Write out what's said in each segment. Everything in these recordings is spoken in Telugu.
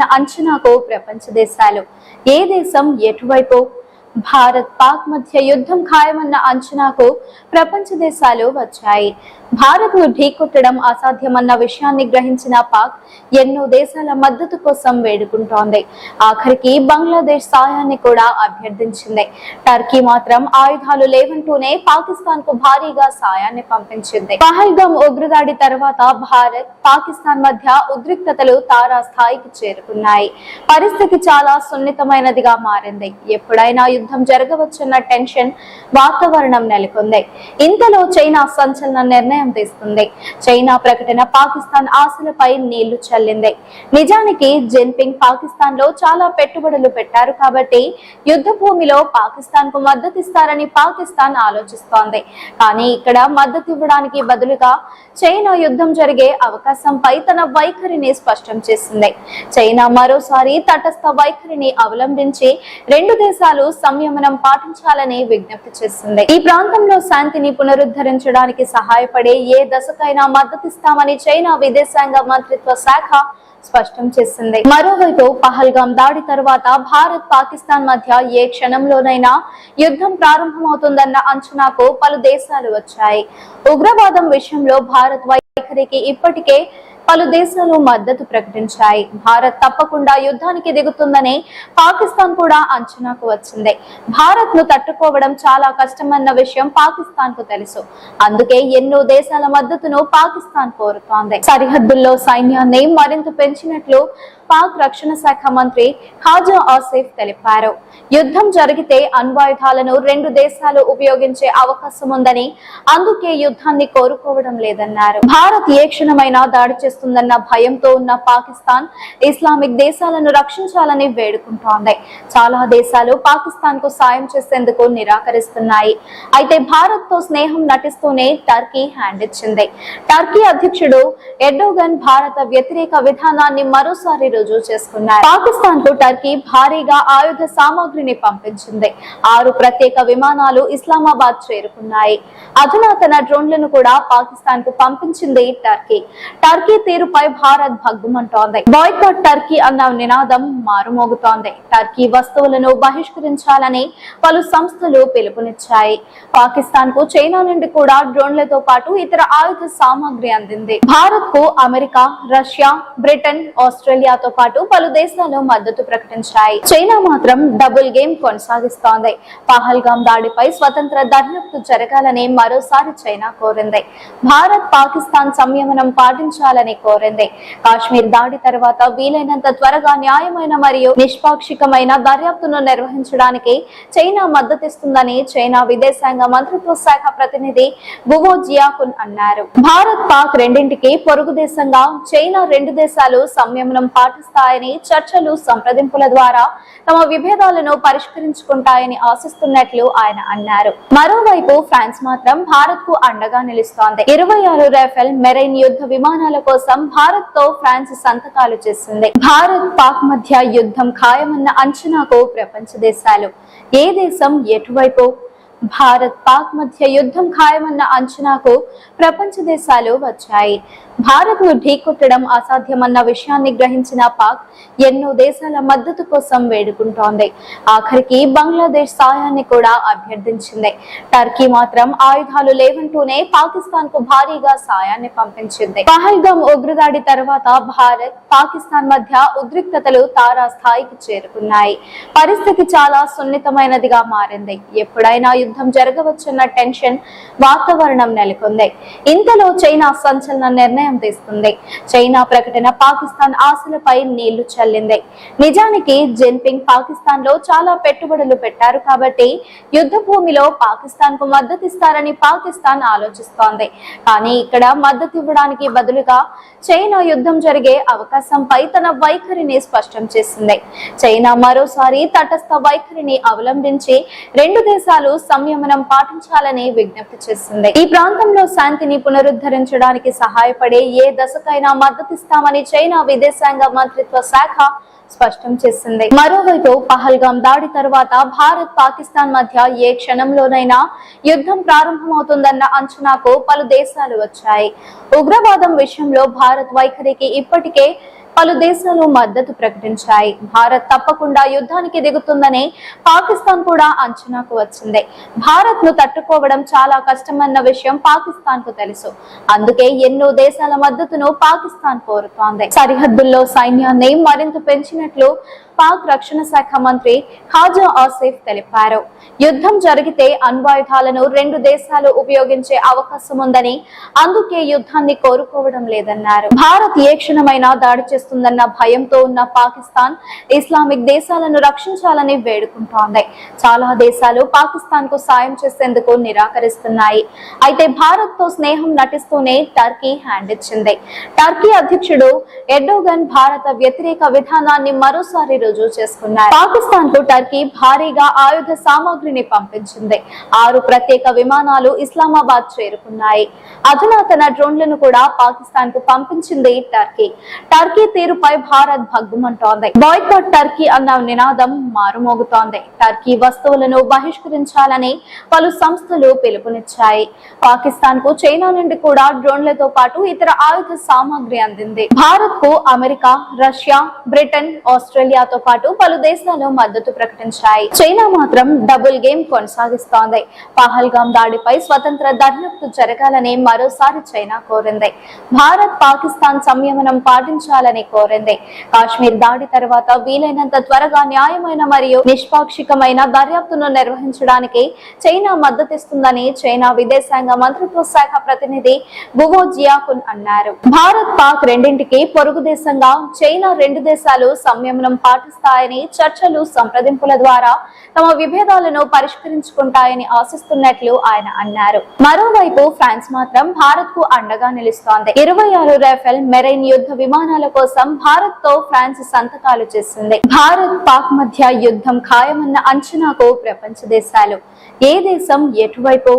ఉన్న అంచనాకు ప్రపంచ దేశాలు. ఏ దేశం ఎటువైపు? భారత్ పాక్ మధ్య యుద్ధం ఖాయమన్న అంచనాకు ప్రపంచ దేశాలు వచ్చాయి. భారత్ను ఢీకొట్టడం అసాధ్యమన్న విషయాన్ని గ్రహించిన పాక్ ఎన్నో దేశాల మద్దతు కోసం వేడుకుంటోంది. ఆఖరికి బంగ్లాదేశ్ సాయాన్ని కూడా అభ్యర్థించింది. టర్కీ మాత్రం ఆయుధాలు లేవంటూనే పాకిస్తాన్కు భారీగా సాయాన్ని పంపించింది. పహల్గామ్ ఉగ్రదాడి తర్వాత భారత్ పాకిస్తాన్ మధ్య ఉద్రిక్తతలు తారా స్థాయికి చేరుకున్నాయి. పరిస్థితి చాలా సున్నితమైనదిగా మారింది. ఎప్పుడైనా యుద్ధం జరగవచ్చన్న టెన్షన్ వాతావరణం నెలకొంది. ఇంతలో చైనా సంచలన నిర్ణయం తీసుకుంది చైనా ప్రకటన పాకిస్తాన్ ఆశలపై నీళ్ళు చల్లింది. నిజానికి జిన్పింగ్ పాకిస్తాన్లో చాలా పెట్టుబడులు పెట్టారు కాబట్టి యుద్ధ భూమిలో పాకిస్తాన్కు మద్దతిస్తారని పాకిస్తాన్ ఆలోచిస్తోంది. కానీ ఇక్కడ మద్దతు ఇవ్వడానికి బదులుగా చైనా యుద్ధం జరిగే అవకాశంపై తన వైఖరిని స్పష్టం చేసింది. చైనా మరోసారి తటస్థ వైఖరిని అవలంబించి రెండు దేశాలు సంయమనం పాటించాలని విజ్ఞప్తి చేసింది. ఈ ప్రాంతంలో శాంతిని పునరుద్ధరించడానికి సహాయపడే ఏ దశకైనా మద్దతిస్తామని చైనా విదేశాంగ మంత్రిత్వ శాఖ స్పష్టం చేసింది. మరోవైపు పహల్గాం దాడి తర్వాత భారత్ పాకిస్తాన్ మధ్య ఏ క్షణంలోనైనా యుద్ధం ప్రారంభమవుతుందన్న అంచనాకు పలు దేశాలు వచ్చాయి. ఉగ్రవాదం విషయంలో భారత్ వైఖరికి ఇప్పటికే పలు దేశాలు మద్దతు ప్రకటించాయి. భారత్ తప్పకుండా యుద్ధానికి దిగుతుందని పాకిస్తాన్ కూడా అంచనాకు వచ్చింది. భారత్ను తట్టుకోవడం చాలా కష్టమన్న విషయం పాకిస్తాన్కు తెలుసు. అందుకే ఎన్నో దేశాల మద్దతును పాకిస్తాన్ కోరుతోంది. సరిహద్దుల్లో సైన్యాన్ని మరింత పెంచినట్లు పాక్ రక్షణ శాఖ మంత్రి ఖాజా ఆసిఫ్ తెలిపారు. యుద్ధం జరిగితే అణ్వాయుధాలను రెండు దేశాలు ఉపయోగించే అవకాశం ఉందని అందుకే యుద్ధాన్ని కోరుకోవడం లేదన్నారు. భారత్ ఏ క్షణమైనా దాడి చేస్తుందన్న భయంతో ఉన్న పాకిస్తాన్ ఇస్లామిక్ దేశాలను రక్షించాలని వేడుకుంటోంది. చాలా దేశాలు పాకిస్తాన్కు సాయం చేసేందుకు నిరాకరిస్తున్నాయి. అయితే భారత్తో స్నేహం నటిస్తూనే టర్కీ హ్యాండ్ ఇచ్చింది. టర్కీ అధ్యక్షుడు ఎర్డోగన్ భారత వ్యతిరేక విధానాన్ని మరోసారి రుజువు చేసుకున్నారు. పాకిస్తాన్కు టర్కీ భారీగా ఆయుధ సామాగ్రిని పంపించింది. ఆరు ప్రత్యేక విమానాలు ఇస్లామాబాద్ చేరుకున్నాయి. అధునాతన డ్రోన్లను కూడా పాకిస్తాన్కు పంపించింది టర్కీ. టర్కీ తీరుపై భారత్ భగ్గుమంటోంది. బాయ్కాట్ టర్కీ అన్న నినాదం మారుమోగుతోంది. టర్కీ వస్తువులను బహిష్కరించాలని పలు సంస్థలు పిలుపునిచ్చాయి. పాకిస్తాన్కు చైనా నుండి కూడా డ్రోన్లతో పాటు ఇతర ఆయుధ సామాగ్రి అందింది. భారత్కు అమెరికా రష్యా బ్రిటన్ ఆస్ట్రేలియాతో పాటు పలు దేశాలు మద్దతు ప్రకటించాయి. చైనా మాత్రం డబుల్ గేమ్ కొనసాగిస్తోంది. పహల్గాం దాడిపై స్వతంత్ర దర్యాప్తు జరగాలని మరోసారి చైనా కోరింది. భారత్ పాకిస్తాన్ సంయమనం పాటించాలని కోరింది. కాశ్మీర్ దాడి తర్వాత వీలైనంత త్వరగా న్యాయమైన మరియు నిష్పాక్షికమైన దర్యాప్తును నిర్వహించడానికి చైనా మద్దతిస్తుందని చైనా విదేశాంగ మంత్రిత్వ శాఖ ప్రతినిధి బువో జియాకున్ అన్నారు. భారత్ పాక్ రెండింటికి పొరుగు దేశంగా చైనా రెండు దేశాలు సంయమనం సాధిస్తాయని చర్చలు సంప్రదింపుల ద్వారా తమ విభేదాలను పరిష్కరించుకుంటాయని ఆశిస్తున్నట్లు ఆయన అన్నారు. మరోవైపు ఫ్రాన్స్ మాత్రం భారత్కు అండగా నిలుస్తోంది. ఇరవై ఆరు రైఫెల్ మెరైన్ యుద్ధ విమానాల కోసం భారత్తో ఫ్రాన్స్ సంతకాలు చేసింది. భారత్ పాక్ మధ్య యుద్ధం ఖాయమన్న అంచనాకు ప్రపంచ దేశాలు. ఏ దేశం ఎటువైపు? భారత్ పాక్ మధ్య యుద్ధం ఖాయమన్న అంచనాకు ప్రపంచ దేశాలు వచ్చాయి. భారత్ను ఢీకొట్టడం అసాధ్యమన్న విషయాన్ని గ్రహించిన పాక్ ఎన్నో దేశాల మద్దతు కోసం వేడుకుంటోంది. ఆఖరికి బంగ్లాదేశ్ సాయాన్ని కూడా అభ్యర్థించింది. టర్కీ మాత్రం ఆయుధాలు లేవంటూనే పాకిస్తాన్కు భారీగా సాయాన్ని పంపించింది. పహల్గామ్ ఉగ్రదాడి తర్వాత భారత్ పాకిస్తాన్ మధ్య ఉద్రిక్తతలు తారా స్థాయికి చేరుకున్నాయి. పరిస్థితి చాలా సున్నితమైనదిగా మారింది. ఎప్పుడైనా యుద్ధం జరగవచ్చన్న టెన్షన్ వాతావరణం నెలకొంది. ఇంతలో చైనా సంచలన నిర్ణయం అందిస్తుంది. చైనా ప్రకటన పాకిస్తాన్ ఆశలపై నీళ్ళు చల్లింది. నిజానికి జిన్పింగ్ పాకిస్తాన్లో చాలా పెట్టుబడులు పెట్టారు కాబట్టి యుద్ధ భూమిలో పాకిస్తాన్కు మద్దతిస్తారని పాకిస్తాన్ ఆలోచిస్తోంది. కానీ ఇక్కడ మద్దతు ఇవ్వడానికి బదులుగా చైనా యుద్ధం జరిగే అవకాశంపై తన వైఖరిని స్పష్టం చేసింది. చైనా మరోసారి తటస్థ వైఖరిని అవలంబించి రెండు దేశాలు సంయమనం పాటించాలని విజ్ఞప్తి చేసింది. ఈ ప్రాంతంలో శాంతిని పునరుద్ధరించడానికి సహాయపడే ఏ దశకైనా మద్దతిస్తామని చైనా విదేశాంగ మంత్రిత్వ శాఖ స్పష్టం చేసింది. మరోవైపు పహల్గాం దాడి తర్వాత భారత్ పాకిస్తాన్ మధ్య ఏ క్షణంలోనైనా యుద్ధం ప్రారంభమవుతుందన్న అంచనాకు పలు దేశాలు వచ్చాయి. ఉగ్రవాదం విషయంలో భారత్ వైఖరికి ఇప్పటికే పలు దేశాలు మద్దతు ప్రకటించాయి. భారత్ తప్పకుండా యుద్ధానికి దిగుతుందని పాకిస్తాన్ కూడా అంచనాకు వచ్చింది. భారత్ను తట్టుకోవడం చాలా కష్టమన్న విషయం పాకిస్తాన్కు తెలుసు. అందుకే ఎన్నో దేశాల మద్దతును పాకిస్తాన్ కోరుతోంది. సరిహద్దుల్లో సైన్యాన్ని మరింత పెంచినట్లు పాక్ రక్షణ శాఖ మంత్రి ఖాజా ఆసిఫ్ తెలిపారు. యుద్ధం జరిగితే అణ్వాయుధాలను రెండు దేశాలు ఉపయోగించే అవకాశం ఉందని అందుకే యుద్ధాన్ని కోరుకోవడం లేదన్నారు. భారత్ ఏ క్షణమైనా దాడి చేస్తుందన్న భయంతో ఉన్న పాకిస్తాన్ ఇస్లామిక్ దేశాలను రక్షించాలని వేడుకుంటోంది. చాలా దేశాలు పాకిస్తాన్కు సాయం చేసేందుకు నిరాకరిస్తున్నాయి. అయితే భారత్తో స్నేహం నటిస్తూనే టర్కీ హ్యాండ్ ఇచ్చింది. టర్కీ అధ్యక్షుడు ఎర్డోగన్ భారత వ్యతిరేక విధానాన్ని మరోసారి రుజువు చేసుకున్నారు. పాకిస్తాన్కు టర్కీ భారీగా ఆయుధ సామాగ్రిని పంపించింది. ఆరు ప్రత్యేక విమానాలు ఇస్లామాబాద్ చేరుకున్నాయి. అధునాతన డ్రోన్లను కూడా పాకిస్తాన్కు పంపించింది టర్కీ. టర్కీ తీరుపై భారత్ భగ్గుమంటోంది. బాయ్కాట్ టర్కీ అన్న నినాదం మారుమోగుతోంది. టర్కీ వస్తువులను బహిష్కరించాలని పలు సంస్థలు పిలుపునిచ్చాయి. పాకిస్తాన్కు చైనా నుండి కూడా డ్రోన్లతో పాటు ఇతర ఆయుధ సామాగ్రి అందింది. భారత్కు అమెరికా రష్యా బ్రిటన్ ఆస్ట్రేలియాతో పాటు పలు దేశాలు మద్దతు ప్రకటించాయి. చైనా మాత్రం డబుల్ గేమ్ కొనసాగిస్తోంది. పహల్గాం దాడిపై స్వతంత్ర దర్యాప్తు జరగాలని మరోసారి చైనా కోరింది. భారత్ పాకిస్తాన్ సంయమనం పాటించాలని కోరింది. కాశ్మీర్ దాడి తర్వాత వీలైనంత త్వరగా న్యాయమైన మరియు నిష్పాక్షికమైన దర్యాప్తును నిర్వహించడానికి చైనా మద్దతిస్తుందని చైనా విదేశాంగ మంత్రిత్వ శాఖ ప్రతినిధి బువో జియాకున్ అన్నారు. భారత్ పాక్ రెండింటికి పొరుగు దేశంగా చైనా రెండు దేశాలు సంయమనం పాటిస్తాయని చర్చలు సంప్రదింపుల ద్వారా తమ విభేదాలను పరిష్కరించుకుంటాయని ఆశిస్తున్నట్లు ఆయన అన్నారు. మరోవైపు ఫ్రాన్స్ మాత్రం భారత్కు అండగా నిలుస్తోంది. ఇరవై ఆరు రైఫెల్ మెరైన్ యుద్ధ విమానాల కోసం భారత్తో ఫ్రాన్స్ సంతకాలు చేసింది. భారత్ పాక్ మధ్య యుద్ధం ఖాయమన్న అంచనాకు ప్రపంచ దేశాలు. ఏ దేశం ఎటువైపు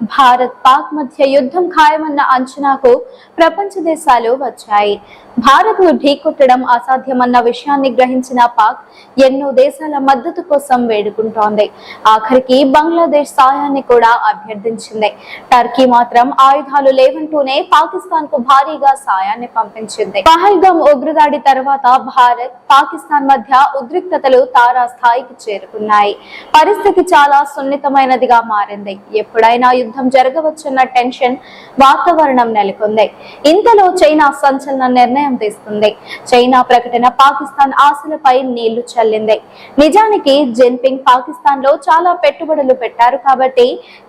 భారత్ పాక్ మధ్య యుద్ధం ఖాయమన్న అంచనాకు ప్రపంచ దేశాలు వచ్చాయి. భారత్ను ఢీకొట్టడం అసాధ్యమన్న విషయాన్ని గ్రహించిన పాక్ ఎన్నో దేశాల మద్దతు కోసం వేడుకుంటోంది. ఆఖరికి బంగ్లాదేశ్ సాయాన్ని కూడా అభ్యర్థించింది. టర్కీ మాత్రం ఆయుధాలు లేవంటూనే పాకిస్తాన్కు భారీగా సాయాన్ని పంపించింది. పహల్గాం ఉగ్రదాడి తర్వాత భారత్ పాకిస్తాన్ మధ్య ఉద్రిక్తతలు తారా స్థాయికి చేరుకున్నాయి. పరిస్థితి చాలా సున్నితమైనదిగా మారింది. ఎప్పుడైనా యుద్ధం జరగవచ్చన్న టెన్షన్ వాతావరణం నెలకొంది. ఇంతలో చైనా సంచలన నిర్ణయం తీసుకుంది. చైనా ప్రకటన పాకిస్తాన్ ఆశలపై నీళ్ళు చల్లింది. నిజానికి జిన్పింగ్ పాకిస్తాన్లో చాలా పెట్టుబడులు పెట్టారు కాబట్టి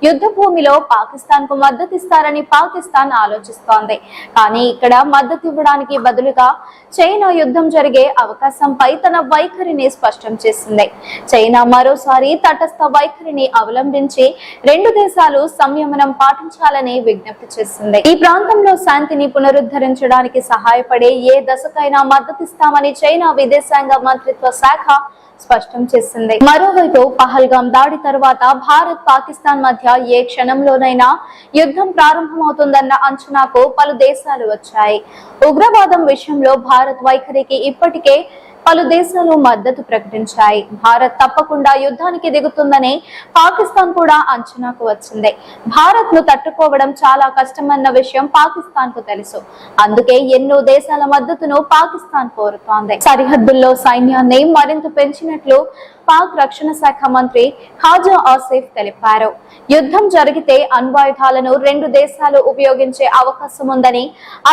యుద్ధ భూమిలో పాకిస్తాన్కు మద్దతిస్తారని పాకిస్తాన్ ఆలోచిస్తోంది. కానీ ఇక్కడ మద్దతు ఇవ్వడానికి బదులుగా చైనా యుద్ధం జరిగే అవకాశంపై తన వైఖరిని స్పష్టం చేసింది. చైనా మరోసారి తటస్థ వైఖరిని అవలంబించి రెండు దేశాలు సంయమనం పాటించాలని విజ్ఞప్తి చేసింది. ఈ ప్రాంతంలో శాంతిని పునరుద్ధరించడానికి సహాయపడే ఏ దశకైనా మద్దతిస్తామని చైనా విదేశాంగ మంత్రిత్వ శాఖ స్పష్టం చేసింది. మరోవైపు పహల్గాం దాడి తర్వాత భారత్ పాకిస్తాన్ మధ్య ఏ క్షణంలోనైనా యుద్ధం ప్రారంభమవుతుందన్న అంచనాకు పలు దేశాలు వచ్చాయి. ఉగ్రవాదం విషయంలో భారత్ వైఖరికి ఇప్పటికే పలు దేశాలు మద్దతు ప్రకటించాయి. భారత్ తప్పకుండా యుద్ధానికి దిగుతుందని పాకిస్తాన్ కూడా అంచనాకు వచ్చింది. భారత్ను తట్టుకోవడం చాలా కష్టమన్న విషయం పాకిస్తాన్కు తెలుసు. అందుకే ఎన్నో దేశాల మద్దతును పాకిస్తాన్ కోరుతోంది. సరిహద్దుల్లో సైన్యాన్ని మరింత పెంచినట్లు పాక్ రక్షణ శాఖ మంత్రి ఖాజా ఆసిఫ్ తెలిపారు. యుద్ధం జరిగితే అణ్వాయుధాలను రెండు దేశాలు ఉపయోగించే అవకాశం ఉందని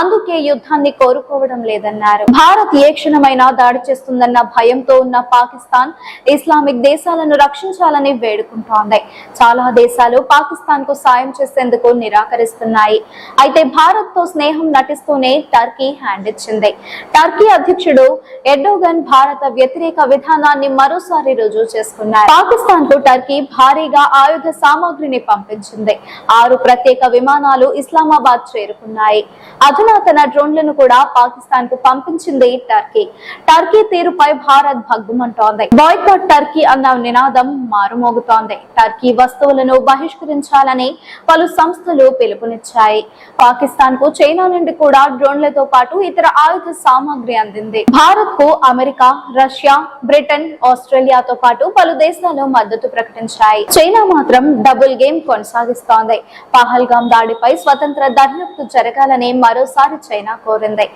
అందుకే యుద్ధాన్ని కోరుకోవడం లేదన్నారు. భారత్ ఏ క్షణమైనా దాడి చేస్తుందన్న భయంతో ఉన్న పాకిస్తాన్ ఇస్లామిక్ దేశాలను రక్షించాలని వేడుకుంటోంది. చాలా దేశాలు పాకిస్తాన్కు సాయం చేసేందుకు నిరాకరిస్తున్నాయి. అయితే భారత్తో స్నేహం నటిస్తూనే టర్కీ హ్యాండ్ ఇచ్చింది. టర్కీ అధ్యక్షుడు ఎర్డోగన్ భారత వ్యతిరేక విధానాన్ని మరోసారి రుజువు చేసుకున్నారు. పాకిస్తాన్కు టర్కీ భారీగా ఆయుధ సామాగ్రిని పంపించింది. ఆరు ప్రత్యేక విమానాలు ఇస్లామాబాద్ చేరుకున్నాయి. అధునాతన డ్రోన్లను కూడా పాకిస్తాన్కు పంపించింది టర్కీ. టర్కీ తీరుపై భారత్ భగ్గుమంటోంది. బాయ్కాట్ టర్కీ అన్న నినాదం మారుమోగుతోంది. టర్కీ వస్తువులను బహిష్కరించాలని పలు సంస్థలు పిలుపునిచ్చాయి. పాకిస్తాన్కు చైనా నుండి కూడా డ్రోన్లతో పాటు ఇతర ఆయుధ సామాగ్రి అందింది. భారత్కు అమెరికా రష్యా బ్రిటన్ ఆస్ట్రేలియాతో పాటు పలు దేశాలు మద్దతు ప్రకటించాయి. చైనా మాత్రం డబుల్ గేమ్ కొనసాగిస్తోంది. పహల్గాం దాడిపై స్వతంత్ర దర్యాప్తు జరగాలని మరోసారి చైనా కోరింది.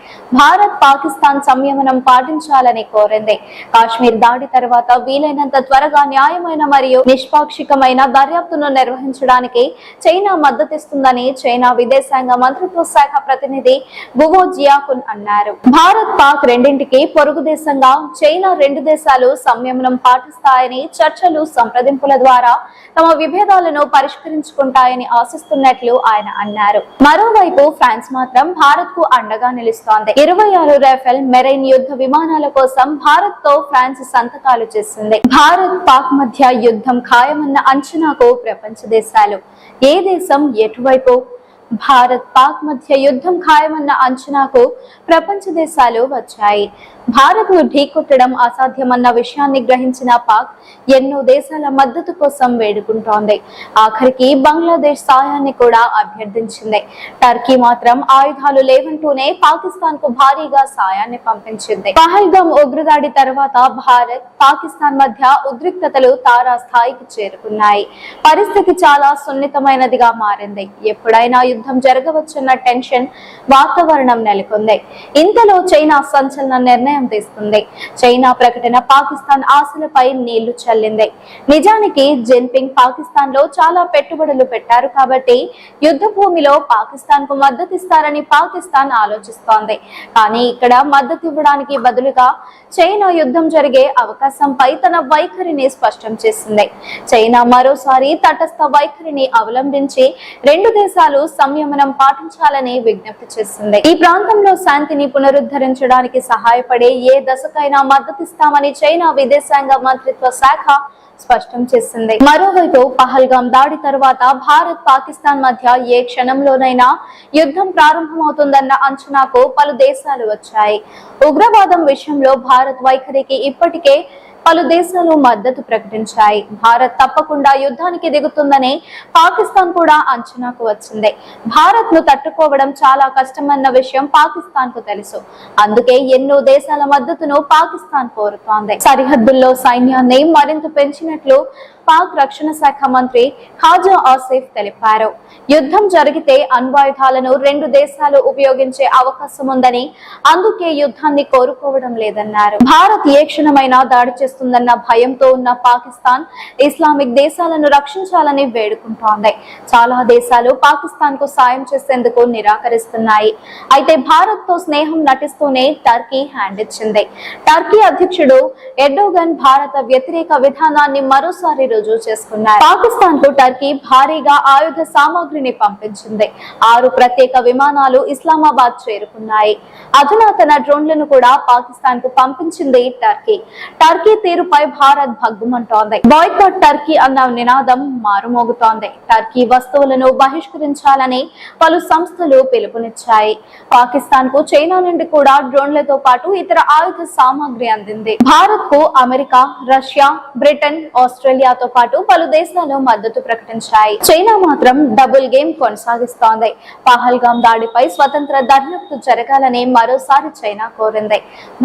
భారత్ పాకిస్తాన్ సంయమనం పాటించాలని కోరింది. కాశ్మీర్ దాడి తర్వాత వీలైనంత త్వరగా న్యాయమైన మరియు నిష్పాక్షికమైన దర్యాప్తును నిర్వహించడానికి చైనా మద్దతిస్తుందని చైనా విదేశాంగ మంత్రిత్వ శాఖ ప్రతినిధి గువో జియాకున్ అన్నారు. భారత్ పాక్ రెండింటికి పొరుగు దేశంగా చైనా రెండు దేశాలు సంయమనం పాటిస్తాయని చర్చలు సంప్రదింపుల ద్వారా తమ విభేదాలను పరిష్కరించుకుంటాయని ఆశిస్తున్నట్లు ఆయన అన్నారు. మరోవైపు ఫ్రాన్స్ మాత్రం భారత్కు అండగా నిలుస్తోంది. ఇరవై ఆరు రఫెల్ మెరైన్ యుద్ధ విమానాల కోసం భారత్తో ఫ్రాన్స్ సంతకాలు చేసింది. భారత్ పాక్ మధ్య యుద్ధం ఖాయమన్న అంచనాకు ప్రపంచ దేశాలు. ఏ దేశం ఎటువైపు భారత్ పాక్ మధ్య యుద్ధం ఖాయమన్న అంచనాకు ప్రపంచ దేశాలు వచ్చాయి. భారత్ను ఢీకొట్టడం అసాధ్యమన్న విషయాన్ని గ్రహించిన పాక్ ఎన్నో దేశాల మద్దతు కోసం వేడుకుంటోంది. ఆఖరికి బంగ్లాదేశ్ సాయాన్ని కూడా అభ్యర్థించింది. టర్కీ మాత్రం ఆయుధాలు లేవంటూనే పాకిస్తాన్కు భారీగా సాయాన్ని పంపించింది. పహల్గాం ఉగ్రదాడి తర్వాత భారత్ పాకిస్తాన్ మధ్య ఉద్రిక్తతలు తారా స్థాయికి చేరుకున్నాయి. పరిస్థితి చాలా సున్నితమైనదిగా మారింది. ఎప్పుడైనా యుద్ధం జరగవచ్చన్న టెన్షన్ వాతావరణం నెలకొంది. ఇంతలో చైనా సంచలన నిర్ణయం తీసుకుంది. చైనా ప్రకటన పాకిస్తాన్ ఆశలపై నీళ్ళు చల్లింది. నిజానికి జిన్పింగ్ పాకిస్తాన్లో చాలా పెట్టుబడులు పెట్టారు కాబట్టి యుద్ధ భూమిలో పాకిస్తాన్కు మద్దతిస్తారని పాకిస్తాన్ ఆలోచిస్తోంది. కానీ ఇక్కడ మద్దతు ఇవ్వడానికి బదులుగా చైనా యుద్ధం జరిగే అవకాశంపై తన వైఖరిని స్పష్టం చేసింది. చైనా మరోసారి తటస్థ వైఖరిని అవలంబించి రెండు దేశాలు సంయమనం పాటించాలని విజ్ఞప్తి చేసింది. ఈ ప్రాంతంలో శాంతిని పునరుద్ధరించడానికి సహాయపడే ఏ దశకైనా మద్దతిస్తామని చైనా విదేశాంగ మంత్రిత్వ శాఖ స్పష్టం చేసింది. మరోవైపు పహల్గాం దాడి తర్వాత భారత్ పాకిస్తాన్ మధ్య ఏ క్షణంలోనైనా యుద్ధం ప్రారంభమవుతుందన్న అంచనాకు పలు దేశాలు వచ్చాయి. ఉగ్రవాదం విషయంలో భారత్ వైఖరికి ఇప్పటికే పలు దేశాలు మద్దతు ప్రకటించాయి. భారత్ తప్పకుండా యుద్ధానికి దిగుతుందని పాకిస్తాన్ కూడా అంచనాకు వచ్చింది. భారత్ను తట్టుకోవడం చాలా కష్టమన్న విషయం పాకిస్తాన్కు తెలుసు. అందుకే ఎన్నో దేశాల మద్దతును పాకిస్తాన్ కోరుతోంది. సరిహద్దుల్లో సైన్యాన్ని మరింత పెంచినట్లు పాక్ రక్షణ శాఖ మంత్రి ఖాజా ఆసిఫ్ తెలిపారు. యుద్ధం జరిగితే అణ్వాయుధాలను రెండు దేశాలు ఉపయోగించే అవకాశం ఉందని అందుకే యుద్ధాన్ని కోరుకోవడం లేదన్నారు. భారత్ ఏ క్షణమైనా దాడి చేస్తుందన్న భయంతో ఉన్న పాకిస్తాన్ ఇస్లామిక్ దేశాలను రక్షించాలని వేడుకుంటోంది. చాలా దేశాలు పాకిస్తాన్కు సాయం చేసేందుకు నిరాకరిస్తున్నాయి. అయితే భారత్తో స్నేహం నటిస్తూనే టర్కీ హ్యాండ్ ఇచ్చింది. టర్కీ అధ్యక్షుడు ఎర్డోగన్ భారత వ్యతిరేక విధానాన్ని మరోసారి రుజువు చేసుకున్నారు పాకిస్తాన్కు టర్కీ భారీగా ఆయుధ సామాగ్రిని పంపించింది. ఆరు ప్రత్యేక విమానాలు ఇస్లామాబాద్ చేరుకున్నాయి. అధునాతన డ్రోన్లను కూడా పాకిస్తాన్కు పంపించింది టర్కీ. టర్కీ తీరుపై భారత్ భగ్గుమంటోంది. బాయ్కాట్ టర్కీ అన్న నినాదం మారుమోగుతోంది. టర్కీ వస్తువులను బహిష్కరించాలని పలు సంస్థలు పిలుపునిచ్చాయి. పాకిస్తాన్కు చైనా నుండి కూడా డ్రోన్లతో పాటు ఇతర ఆయుధ సామాగ్రి అందింది. భారత్కు అమెరికా రష్యా బ్రిటన్ ఆస్ట్రేలియాతో పాటు పలు దేశాలు మద్దతు ప్రకటించాయి. చైనా మాత్రం డబుల్ గేమ్ కొనసాగిస్తోంది. పహల్గాం దాడిపై స్వతంత్ర దర్యాప్తు జరగాలని మరోసారి చైనా కోరింది.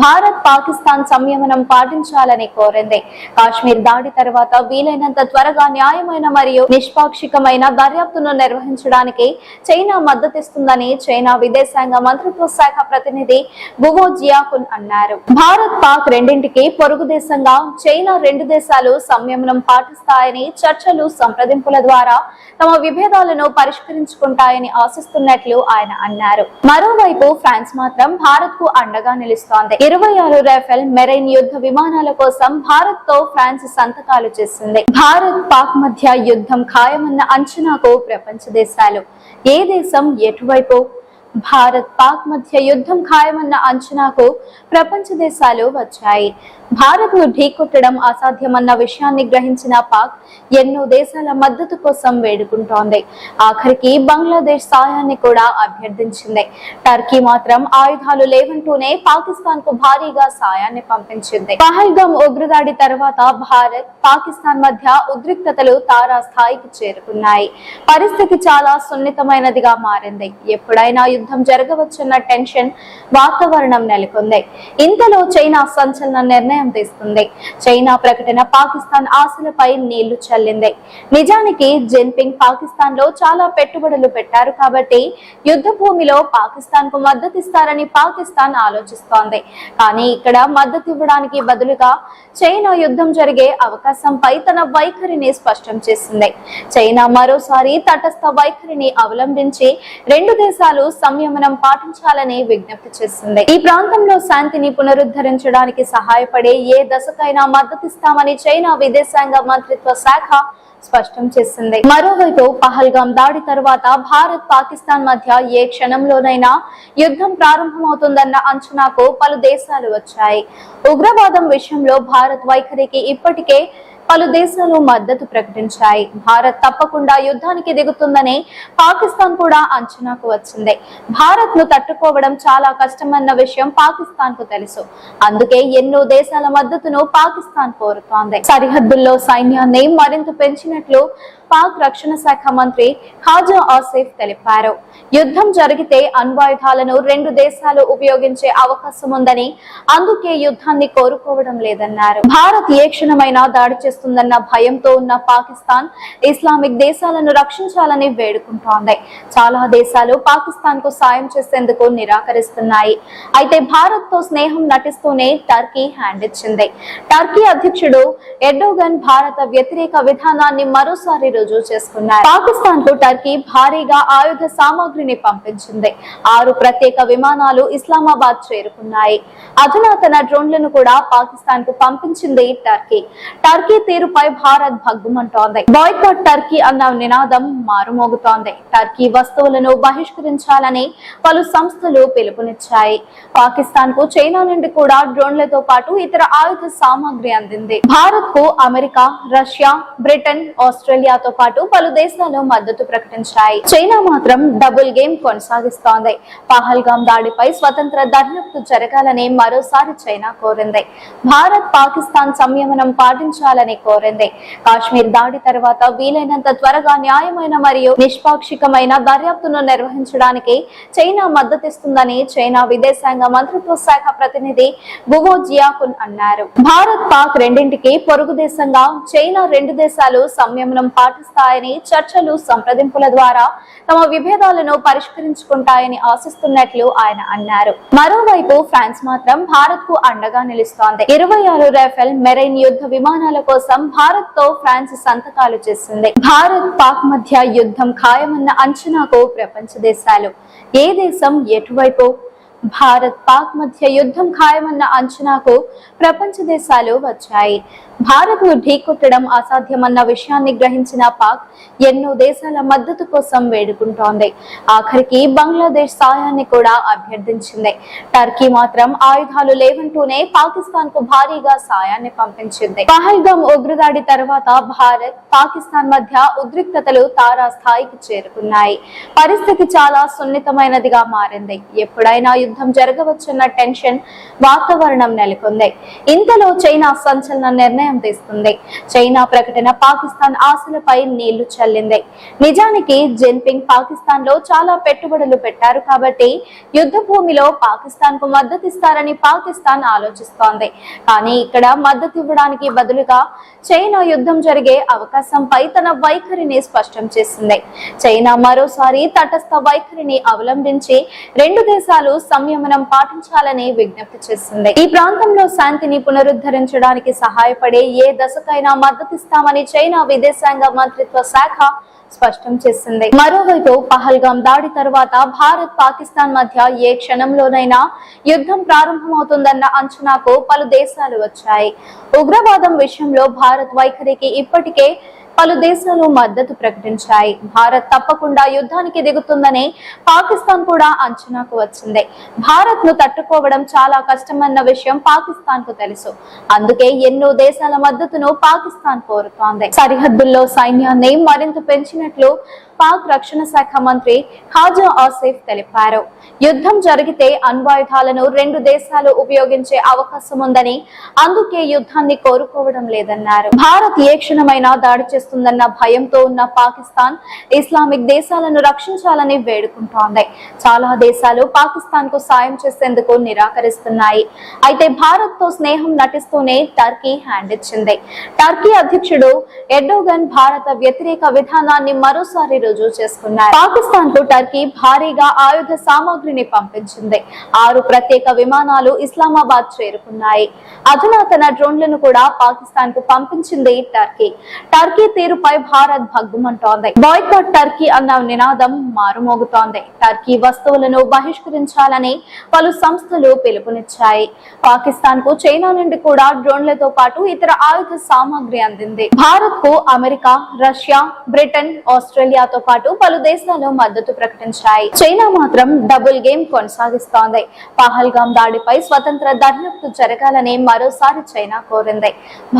భారత్ పాకిస్తాన్ సంయమనం పాటించాలని కోరింది. కాశ్మీర్ దాడి తర్వాత వీలైనంత త్వరగా న్యాయమైన మరియు నిష్పాక్షికమైన దర్యాప్తును నిర్వహించడానికి చైనా మద్దతిస్తుందని చైనా విదేశాంగ మంత్రిత్వ శాఖ ప్రతినిధి గువో జియాకున్ అన్నారు. భారత్ పాక్ రెండింటికి పొరుగు దేశంగా చైనా రెండు దేశాలు సంయమనం సాధిస్తాయని చర్చలు సంప్రదింపుల ద్వారా తమ విభేదాలను పరిష్కరించుకుంటాయని ఆశిస్తున్నట్లు ఆయన అన్నారు. మరోవైపు ఫ్రాన్స్ మాత్రం భారత్కు అండగా నిలుస్తోంది. ఇరవై ఆరు రైఫెల్ మెరైన్ యుద్ధ విమానాల కోసం భారత్తో ఫ్రాన్స్ సంతకాలు చేసింది. భారత్ పాక్ మధ్య యుద్ధం ఖాయమన్న అంచనాకు ప్రపంచ దేశాలు. ఏ దేశం ఎటువైపు? భారత్ పాక్ మధ్య యుద్ధం ఖాయమన్న అంచనాకు ప్రపంచ దేశాలు వచ్చాయి. భారత్ను ఢీకొట్టడం అసాధ్యమన్న విషయాన్ని గ్రహించిన పాక్ ఎన్నో దేశాల మద్దతు కోసం వేడుకుంటోంది. ఆఖరికి బంగ్లాదేశ్ సాయాన్ని కూడా అభ్యర్థించింది. టర్కీ మాత్రం ఆయుధాలు లేవంటూనే పాకిస్తాన్కు భారీగా సాయాన్ని పంపించింది. పహల్గాం ఉగ్రదాడి తర్వాత భారత్ పాకిస్తాన్ మధ్య ఉద్రిక్తతలు తారా స్థాయికి చేరుకున్నాయి. పరిస్థితి చాలా సున్నితమైనదిగా మారింది. ఎప్పుడైనా యుద్ధం జరగవచ్చన్న టెన్షన్ వాతావరణం నెలకొంది. ఇంతలో చైనా సంచలన నిర్ణయం తీసుకుంది చైనా ప్రకటన పాకిస్తాన్ ఆశలపై నీళ్ళు చల్లింది. నిజానికి జిన్పింగ్ పాకిస్తాన్లో చాలా పెట్టుబడులు పెట్టారు కాబట్టి యుద్ధ భూమిలో పాకిస్తాన్కు మద్దతిస్తారని పాకిస్తాన్ ఆలోచిస్తోంది. కానీ ఇక్కడ మద్దతు ఇవ్వడానికి బదులుగా చైనా యుద్ధం జరిగే అవకాశంపై తన వైఖరిని స్పష్టం చేసింది. చైనా మరోసారి తటస్థ వైఖరిని అవలంబించి రెండు దేశాలు సంయమనం పాటించాలని విజ్ఞప్తి చేసింది. ఈ ప్రాంతంలో శాంతిని పునరుద్ధరించడానికి సహాయపడి ఏ దశకైనా మద్దతిస్తామని చైనా విదేశాంగ మంత్రిత్వ శాఖ స్పష్టం చేసింది. మరోవైపు పహల్గాం దాడి తర్వాత భారత్ పాకిస్తాన్ మధ్య ఏ క్షణంలోనైనా యుద్ధం ప్రారంభమవుతుందన్న అంచనాకు పలు దేశాలు వచ్చాయి. ఉగ్రవాదం విషయంలో భారత్ వైఖరికి ఇప్పటికే పలు దేశాలు మద్దతు ప్రకటించాయి. భారత్ తప్పకుండా యుద్ధానికి దిగుతుందని పాకిస్తాన్ కూడా అంచనాకు వచ్చింది. భారత్ను తట్టుకోవడం చాలా కష్టమన్న విషయం పాకిస్తాన్కు తెలుసు. అందుకే ఎన్నో దేశాల మద్దతును పాకిస్తాన్ కోరుతోంది. సరిహద్దుల్లో సైన్యాన్ని మరింత పెంచినట్లు పాక్ రక్షణ శాఖ మంత్రి ఖాజా ఆసిఫ్ తెలిపారు. యుద్ధం జరిగితే అణ్వాయుధాలను రెండు దేశాలు ఉపయోగించే అవకాశం ఉందని అందుకే యుద్ధాన్ని కోరుకోవడం లేదన్నారు. భారత్ ఏ క్షణమైనా దాడి చేస్తుందన్న భయంతో ఉన్న పాకిస్తాన్ ఇస్లామిక్ దేశాలను రక్షించాలని వేడుకుంటోంది. చాలా దేశాలు పాకిస్తాన్కు సాయం చేసేందుకు నిరాకరిస్తున్నాయి. అయితే భారత్తో స్నేహం నటిస్తూనే టర్కీ హ్యాండ్ ఇచ్చింది. టర్కీ అధ్యక్షుడు ఎర్డోగన్ భారత వ్యతిరేక విధానాన్ని మరోసారి రుజువు చేసుకున్నారు పాకిస్తాన్కు టర్కీ భారీగా ఆయుధ సామాగ్రిని పంపించింది. ఆరు ప్రత్యేక విమానాలు ఇస్లామాబాద్ చేరుకున్నాయి. అధునాతన డ్రోన్లను కూడా పాకిస్తాన్కు పంపించింది టర్కీ. టర్కీ తీరుపై భారత్ భగ్గుమంటోంది. బాయ్కాట్ టర్కీ అన్న నినాదం మారుమోగుతోంది. టర్కీ వస్తువులను బహిష్కరించాలని పలు సంస్థలు పిలుపునిచ్చాయి. పాకిస్తాన్కు చైనా నుండి కూడా డ్రోన్లతో పాటు ఇతర ఆయుధ సామాగ్రి అందింది. భారత్కు అమెరికా రష్యా బ్రిటన్ ఆస్ట్రేలియాతో పాటు పలు దేశాలు మద్దతు ప్రకటించాయి. చైనా మాత్రం డబుల్ గేమ్ కొనసాగిస్తోంది. పహల్గాం దాడిపై స్వతంత్ర దర్యాప్తు జరగాలని మరోసారి చైనా కోరింది. భారత్ పాకిస్తాన్ సంయమనం పాటించాలని కోరింది. కాశ్మీర్ దాడి తర్వాత వీలైనంత త్వరగా న్యాయమైన మరియు నిష్పాక్షికమైన దర్యాప్తును నిర్వహించడానికి చైనా మద్దతిస్తుందని చైనా విదేశాంగ మంత్రిత్వ శాఖ ప్రతినిధి గువో జియాకున్ అన్నారు. భారత్ పాక్ రెండింటికి పొరుగు దేశంగా చైనా రెండు దేశాలు సంయమనం పాటిస్తాయని చర్చలు సంప్రదింపుల ద్వారా తమ విభేదాలను పరిష్కరించుకుంటాయని ఆశిస్తున్నట్లు ఆయన అన్నారు. మరోవైపు ఫ్రాన్స్ మాత్రం భారత్కు అండగా నిలుస్తోంది. ఇరవై ఆరు రైఫెల్ మెరైన్ యుద్ధ విమానాల కోసం భారత్తో ఫ్రాన్స్ సంతకాలు చేసింది. భారత్ పాక్ మధ్య యుద్ధం ఖాయమన్న అంచనాకు ప్రపంచ దేశాలు. ఏ దేశం ఎటువైపు? భారత్ పాక్ మధ్య యుద్ధం ఖాయమన్న అంచనాకు ప్రపంచ దేశాలు వచ్చాయి. భారత్ను ఢీకొట్టడం అసాధ్యమన్న విషయాన్ని గ్రహించిన పాక్ ఎన్నో దేశాల మద్దతు కోసం వేడుకుంటోంది. ఆఖరికి బంగ్లాదేశ్ సాయాన్ని కూడా అభ్యర్థించింది. టర్కీ మాత్రం ఆయుధాలు లేవంటూనే పాకిస్తాన్కు భారీగా సాయాన్ని పంపించింది. పహల్గాం ఉగ్రదాడి తర్వాత భారత్ పాకిస్తాన్ మధ్య ఉద్రిక్తతలు తారా స్థాయికి చేరుకున్నాయి. పరిస్థితి చాలా సున్నితమైనదిగా మారింది. ఎప్పుడైనా యుద్ధం జరగవచ్చన్న టెన్షన్ వాతావరణం నెలకొంది. ఇంతలో చైనా సంచలన నిర్ణయం తీసుకుంది చైనా ప్రకటన పాకిస్తాన్ ఆశలపై నీళ్ళు చల్లింది. నిజానికి జిన్పింగ్ పాకిస్తాన్లో చాలా పెట్టుబడులు పెట్టారు కాబట్టి యుద్ధ భూమిలో పాకిస్తాన్కు మద్దతిస్తారని పాకిస్తాన్ ఆలోచిస్తోంది. కానీ ఇక్కడ మద్దతు ఇవ్వడానికి బదులుగా చైనా యుద్ధం జరిగే అవకాశంపై తన వైఖరిని స్పష్టం చేసింది. చైనా మరోసారి తటస్థ వైఖరిని అవలంబించి రెండు దేశాలు సంయమనం పాటించాలని విజ్ఞప్తి చేసింది. ఈ ప్రాంతంలో శాంతిని పునరుద్ధరించడానికి సహాయపడే ఏ దశకైనా మద్దతిస్తామని చైనా విదేశాంగ మంత్రిత్వ శాఖ స్పష్టం చేసింది. మరోవైపు పహల్గాం దాడి తర్వాత భారత్ పాకిస్తాన్ మధ్య ఏ క్షణంలోనైనా యుద్ధం ప్రారంభమవుతుందన్న అంచనాకు పలు దేశాలు వచ్చాయి. ఉగ్రవాదం విషయంలో భారత్ వైఖరికి ఇప్పటికే పలు దేశాలు మద్దతు ప్రకటించాయి. భారత్ తప్పకుండా యుద్ధానికి దిగుతుందని పాకిస్తాన్ కూడా అంచనాకు వచ్చింది. భారత్ను తట్టుకోవడం చాలా కష్టమన్న విషయం పాకిస్తాన్కు తెలుసు. అందుకే ఎన్నో దేశాల మద్దతును పాకిస్తాన్ కోరుతోంది. సరిహద్దుల్లో సైన్యాన్ని మరింత పెంచినట్లు పాక్ రక్షణ శాఖ మంత్రి హాజా ఆసిఫ్ తెలిపారు. యుద్ధం జరిగితే అణ్వాయుధాలను రెండు దేశాలు ఉపయోగించే అవకాశం ఉందని అందుకే యుద్ధాన్ని కోరుకోవడం లేదన్నారు. భారత్ ఏ క్షణమైనా దాడి చేస్తుందన్న భయంతో ఉన్న పాకిస్తాన్ ఇస్లామిక్ దేశాలను రక్షించాలని వేడుకుంటోంది. చాలా దేశాలు పాకిస్తాన్కు సాయం చేసేందుకు నిరాకరిస్తున్నాయి. అయితే భారత్తో స్నేహం నటిస్తూనే టర్కీ హ్యాండ్ ఇచ్చింది. టర్కీ అధ్యక్షుడు ఎర్డోగన్ భారత వ్యతిరేక విధానాన్ని మరోసారి రుజువు చేసుకున్నారు పాకిస్తాన్కు టర్కీ భారీగా ఆయుధ సామాగ్రిని పంపించింది. ఆరు ప్రత్యేక విమానాలు ఇస్లామాబాద్ చేరుకున్నాయి. అధునాతన డ్రోన్లను కూడా పాకిస్తాన్కు పంపించింది టర్కీ. టర్కీ తీరుపై భారత్ భగ్గుమంటోంది. బాయ్కాట్ టర్కీ అన్న నినాదం మారుమోగుతోంది. టర్కీ వస్తువులను బహిష్కరించాలని పలు సంస్థలు పిలుపునిచ్చాయి. పాకిస్తాన్కు చైనా నుండి కూడా డ్రోన్లతో పాటు ఇతర ఆయుధ సామాగ్రి అందింది. భారత్కు అమెరికా రష్యా బ్రిటన్ ఆస్ట్రేలియాతో పాటు పలు దేశాలు మద్దతు ప్రకటించాయి. చైనా మాత్రం డబుల్ గేమ్ కొనసాగిస్తోంది. పహల్గాం దాడిపై స్వతంత్ర దర్యాప్తు జరగాలని మరోసారి చైనా కోరింది.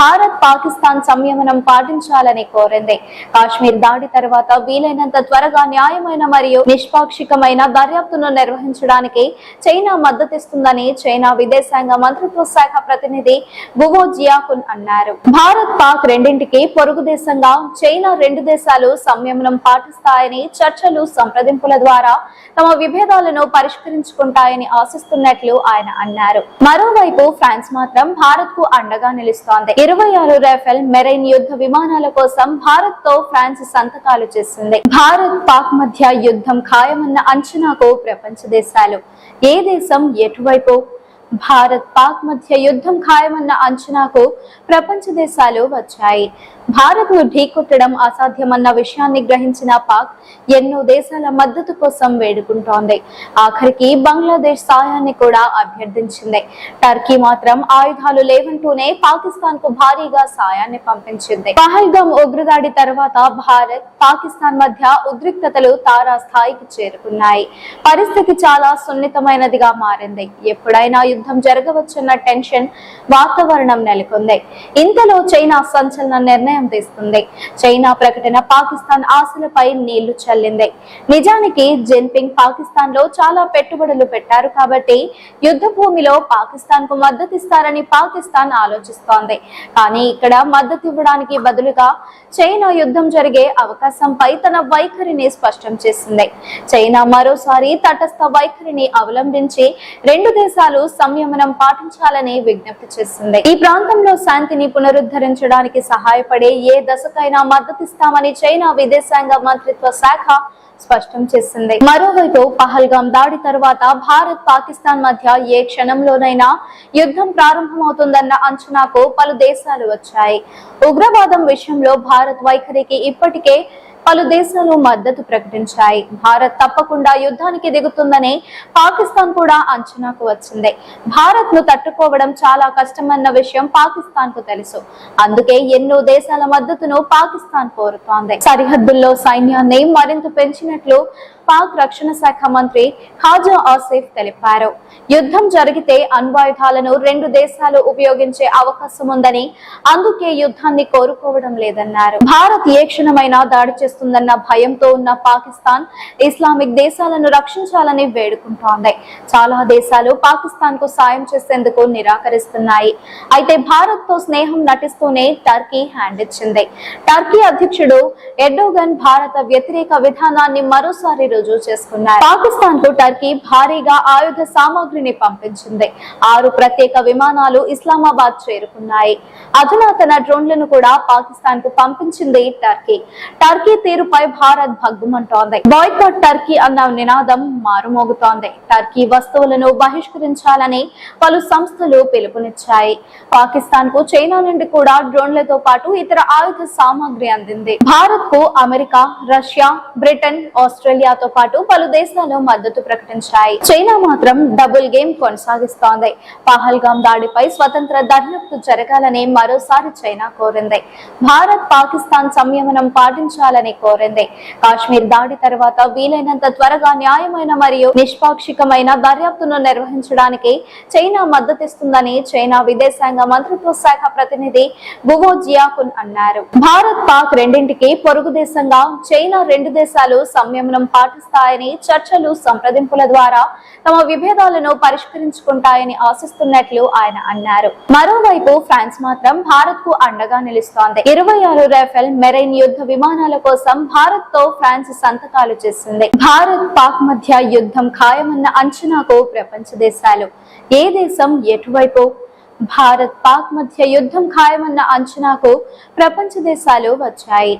భారత్ పాకిస్తాన్ సంయమనం పాటించాలని కోరింది. కాశ్మీర్ దాడి తర్వాత వీలైనంత త్వరగా న్యాయమైన మరియు నిష్పాక్షికమైన దర్యాప్తును నిర్వహించడానికి చైనా మద్దతిస్తుందని చైనా విదేశాంగ మంత్రిత్వ శాఖ ప్రతినిధి గువో జియాకున్ అన్నారు. భారత్ పాక్ రెండింటికి పొరుగు దేశంగా చైనా రెండు దేశాలు సంయమనం పాటిస్తాయని చర్చలు సంప్రదింపుల ద్వారా తమ విభేదాలను పరిష్కరించుకుంటాయని ఆశిస్తున్నట్లు ఆయన అన్నారు. మరోవైపు ఫ్రాన్స్ మాత్రం భారత్కు అండగా నిలుస్తోంది. ఇరవై ఆరు రైఫెల్ మెరైన్ యుద్ధ విమానాల కోసం భారత్తో ఫ్రాన్స్ సంతకాలు చేసింది. భారత్ పాక్ మధ్య యుద్ధం ఖాయమన్న అంచనాకు ప్రపంచ దేశాలు. ఏ దేశం ఎటువైపు భారత్ పాక్ మధ్య యుద్ధం ఖాయమన్న అంచనాకు ప్రపంచ దేశాలు వచ్చాయి. భారత్ను ఢీకొట్టడం అసాధ్యమన్న విషయాన్ని గ్రహించిన పాక్ ఎన్నో దేశాల మద్దతు కోసం వేడుకుంటోంది. ఆఖరికి బంగ్లాదేశ్ సాయాన్ని కూడా అభ్యర్థించింది. టర్కీ మాత్రం ఆయుధాలు లేవంటూనే పాకిస్తాన్కు భారీగా సాయాన్ని పంపించింది. పహల్గాం ఉగ్రదాడి తర్వాత భారత్ పాకిస్తాన్ మధ్య ఉద్రిక్తతలు తారా స్థాయికి చేరుకున్నాయి. పరిస్థితి చాలా సున్నితమైనదిగా మారింది. ఎప్పుడైనా యుద్ధం జరగవచ్చన్న టెన్షన్ వాతావరణం నెలకొంది. ఇంతలో చైనా సంచలన నిర్ణయం తీసుకుంది. చైనా ప్రకటన పాకిస్తాన్ ఆశలపై నీళ్ళు చల్లింది. నిజానికి జిన్పింగ్ పాకిస్తాన్లో చాలా పెట్టుబడులు పెట్టారు కాబట్టి యుద్ధ భూమిలో పాకిస్తాన్కు మద్దతిస్తారని పాకిస్తాన్ ఆలోచిస్తోంది. కానీ ఇక్కడ మద్దతు ఇవ్వడానికి బదులుగా చైనా యుద్ధం జరిగే అవకాశంపై తన వైఖరిని స్పష్టం చేసింది. చైనా మరోసారి తటస్థ వైఖరిని అవలంబించి రెండు దేశాలు సంయమనం పాటించాలని విజ్ఞప్తి చేసింది. ఈ ప్రాంతంలో శాంతిని పునరుద్ధరించడానికి సహాయపడే ఏ దశకైనా మద్దతిస్తామని చైనా విదేశాంగ మంత్రిత్వ శాఖ స్పష్టం చేసింది. మరోవైపు పహల్గాం దాడి తర్వాత భారత్ పాకిస్తాన్ మధ్య ఏ క్షణంలోనైనా యుద్ధం ప్రారంభమవుతుందన్న అంచనాకు పలు దేశాలు వచ్చాయి. ఉగ్రవాదం విషయంలో భారత్ వైఖరికి ఇప్పటికే పలు దేశాలు మద్దతు ప్రకటించాయి. భారత్ తప్పకుండా యుద్ధానికి దిగుతుందని పాకిస్తాన్ కూడా అంచనాకు వచ్చింది. భారత్ను తట్టుకోవడం చాలా కష్టమన్న విషయం పాకిస్తాన్కు తెలుసు. అందుకే ఎన్నో దేశాల మద్దతును పాకిస్తాన్ కోరుతోంది. సరిహద్దుల్లో సైన్యాన్ని మరింత పెంచినట్లు పాక్ రక్షణ శాఖ మంత్రి ఖాజా ఆసిఫ్ తెలిపారు. యుద్ధం జరిగితే అణ్వాయుధాలను రెండు దేశాలు ఉపయోగించే అవకాశం ఉందని అందుకే యుద్ధాన్ని కోరుకోవడం లేదన్నారు. భారత్ ఏ క్షణమైనా దాడి చేస్తుందన్న భయంతో ఉన్న పాకిస్తాన్ ఇస్లామిక్ దేశాలను రక్షించాలని వేడుకుంటోంది. చాలా దేశాలు పాకిస్తాన్కు సాయం చేసేందుకు నిరాకరిస్తున్నాయి. అయితే భారత్తో స్నేహం నటిస్తూనే టర్కీ హ్యాండ్ ఇచ్చింది. టర్కీ అధ్యక్షుడు ఎర్డోగన్ భారత వ్యతిరేక విధానాన్ని మరోసారి రుజువు చేసుకున్నారు. పాకిస్తాన్కు టర్కీ భారీగా ఆయుధ సామాగ్రిని పంపించింది. ఆరు ప్రత్యేక విమానాలు ఇస్లామాబాద్ చేరుకున్నాయి. అధునాతన డ్రోన్లను కూడా పాకిస్తాన్కు పంపించింది టర్కీ. టర్కీ తీరుపై భారత్ భగ్గుమంటోంది. బాయ్కాట్ టర్కీ అన్న నినాదం మారుమోగుతోంది. టర్కీ వస్తువులను బహిష్కరించాలని పలు సంస్థలు పిలుపునిచ్చాయి. పాకిస్తాన్కు చైనా నుండి కూడా డ్రోన్లతో పాటు ఇతర ఆయుధ సామాగ్రి అందింది. భారత్కు అమెరికా రష్యా బ్రిటన్ ఆస్ట్రేలియాతో తో పాటు పలు దేశాలు మద్దతు ప్రకటించాయి. చైనా మాత్రం డబుల్ గేమ్ కొనసాగిస్తోంది. పహల్గాం దాడిపై స్వతంత్ర దర్యాప్తు జరగాలని మరోసారి చైనా కోరింది. భారత్ పాకిస్తాన్ సంయమనం పాటించాలని కోరింది. కాశ్మీర్ దాడి తర్వాత వీలైనంత త్వరగా న్యాయమైన మరియు నిష్పాక్షికమైన దర్యాప్తును నిర్వహించడానికి చైనా మద్దతిస్తుందని చైనా విదేశాంగ మంత్రిత్వ శాఖ ప్రతినిధి గువో జియాకున్ అన్నారు. భారత్ పాక్ రెండింటికి పొరుగు దేశంగా చైనా రెండు దేశాలు సంయమనం పాటిస్తాయని చర్చలు సంప్రదింపుల ద్వారా తమ విభేదాలను పరిష్కరించుకుంటాయని ఆశిస్తున్నట్లు ఆయన అన్నారు. మరోవైపు ఫ్రాన్స్ మాత్రం భారత్కు అండగా నిలుస్తోంది. ఇరవై ఆరు రఫెల్ మెరైన్ యుద్ధ విమానాల కోసం భారత్తో ఫ్రాన్స్ సంతకాలు చేసింది. భారత్ పాక్ మధ్య యుద్ధం ఖాయమన్న అంచనాకు ప్రపంచ దేశాలు. ఏ దేశం ఎటువైపు? భారత్ పాక్ మధ్య యుద్ధం ఖాయమన్న అంచనాకు ప్రపంచ దేశాలు వచ్చాయి.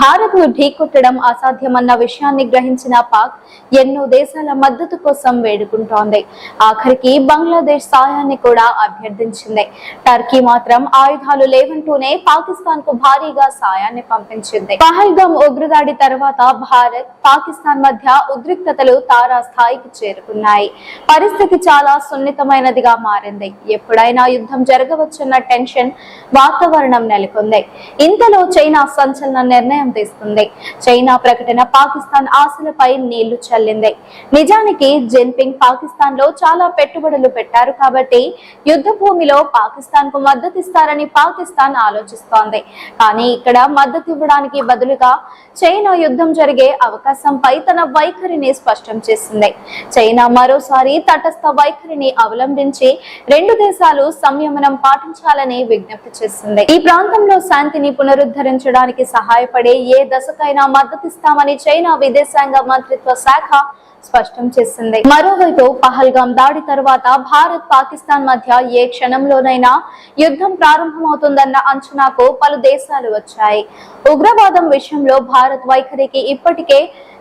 భారత్ను ఢీకొట్టడం అసాధ్యమన్న విషయాన్ని గ్రహించిన పాక్ ఎన్నో దేశాల మద్దతు కోసం వేడుకుంటోంది. ఆఖరికి బంగ్లాదేశ్ సాయాన్ని కూడా అభ్యర్థించింది. టర్కీ మాత్రం ఆయుధాలు లేవంటూనే పాకిస్తాన్కు భారీగా సాయాన్ని పంపించింది. పహల్గాం ఉగ్రదాడి తర్వాత భారత్ పాకిస్తాన్ మధ్య ఉద్రిక్తతలు తారా స్థాయికి చేరుకున్నాయి. పరిస్థితి చాలా సున్నితమైనదిగా మారింది. ఎప్పుడైనా యుద్ధం జరగవచ్చన్న టెన్షన్ వాతావరణం నెలకొంది. ఇంతలో చైనా సంచలన నిర్ణయం తీసుకుంది చైనా ప్రకటన పాకిస్తాన్ ఆశలపై నీళ్ళు చల్లింది. నిజానికి జిన్పింగ్ పాకిస్తాన్లో చాలా పెట్టుబడులు పెట్టారు కాబట్టి యుద్ధ భూమిలో పాకిస్తాన్కు మద్దతిస్తారని పాకిస్తాన్ ఆలోచిస్తోంది. కానీ ఇక్కడ మద్దతు ఇవ్వడానికి బదులుగా చైనా యుద్ధం జరిగే అవకాశంపై తన వైఖరిని స్పష్టం చేసింది. చైనా మరోసారి తటస్థ వైఖరిని అవలంబించి రెండు దేశాలు సంయమనం పాటించాలని విజ్ఞప్తి చేసింది. ఈ ప్రాంతంలో శాంతిని పునరుద్ధరించడానికి సహాయపడే ఏ దశకైనా మద్దతిస్తామని చైనా విదేశాంగ మంత్రిత్వ శాఖ స్పష్టం చేసింది. మరోవైపు పహల్గాం దాడి తర్వాత భారత్ పాకిస్తాన్ మధ్య ఏ క్షణంలోనైనా యుద్ధం ప్రారంభమవుతుందన్న అంచనాకు పలు దేశాలు వచ్చాయి. ఉగ్రవాదం విషయంలో భారత్ వైఖరికి ఇప్పటికే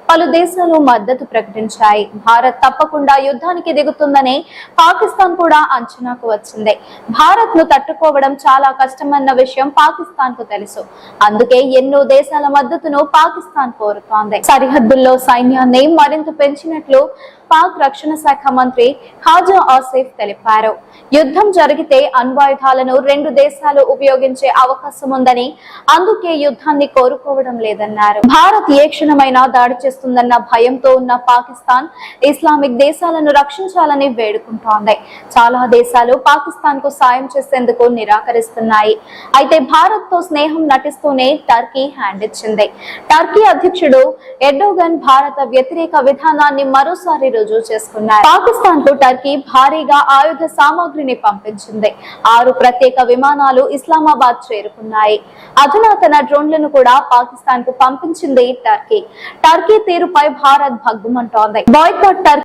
పలు దేశాలు మద్దతు ప్రకటించాయి. భారత్ తప్పకుండా యుద్ధానికి దిగుతుందని పాకిస్తాన్ కూడా అంచనాకు వచ్చింది. భారత్ను తట్టుకోవడం చాలా కష్టమన్న విషయం పాకిస్తాన్కు తెలుసు. అందుకే ఎన్నో దేశాల మద్దతును పాకిస్తాన్ కోరుతోంది. సరిహద్దుల్లో సైన్యాన్ని మరింత పెంచినట్లు పాక్ రక్షణ శాఖ మంత్రి ఖాజా ఆసిఫ్ తెలిపారు. యుద్ధం జరిగితే అణ్వాయుధాలను రెండు దేశాలు ఉపయోగించే అవకాశం ఉందని అందుకే యుద్ధాన్ని కోరుకోవడం లేదన్నారు. భారత్ ఏ క్షణమైనా దాడి చేస్తుందన్న భయంతో ఉన్న పాకిస్తాన్ ఇస్లామిక్ దేశాలను రక్షించాలని వేడుకుంటోంది. చాలా దేశాలు పాకిస్తాన్కు సాయం చేసేందుకు నిరాకరిస్తున్నాయి. అయితే భారత్తో స్నేహం నటిస్తూనే టర్కీ హ్యాండ్ ఇచ్చింది. టర్కీ అధ్యక్షుడు ఎర్డోగన్ భారత వ్యతిరేక విధానాన్ని మరోసారి రుజువు చేసుకున్నారు. పాకిస్తాన్కు టర్కీ భారీగా ఆయుధ సామాగ్రిని పంపించింది. ఆరు ప్రత్యేక విమానాలు ఇస్లామాబాద్ చేరుకున్నాయి. అధునాతన డ్రోన్లను కూడా పాకిస్తాన్కు పంపించింది టర్కీ. టర్కీ తీరుపై భారత్ భగ్గుమంటోంది. Boycott Turkey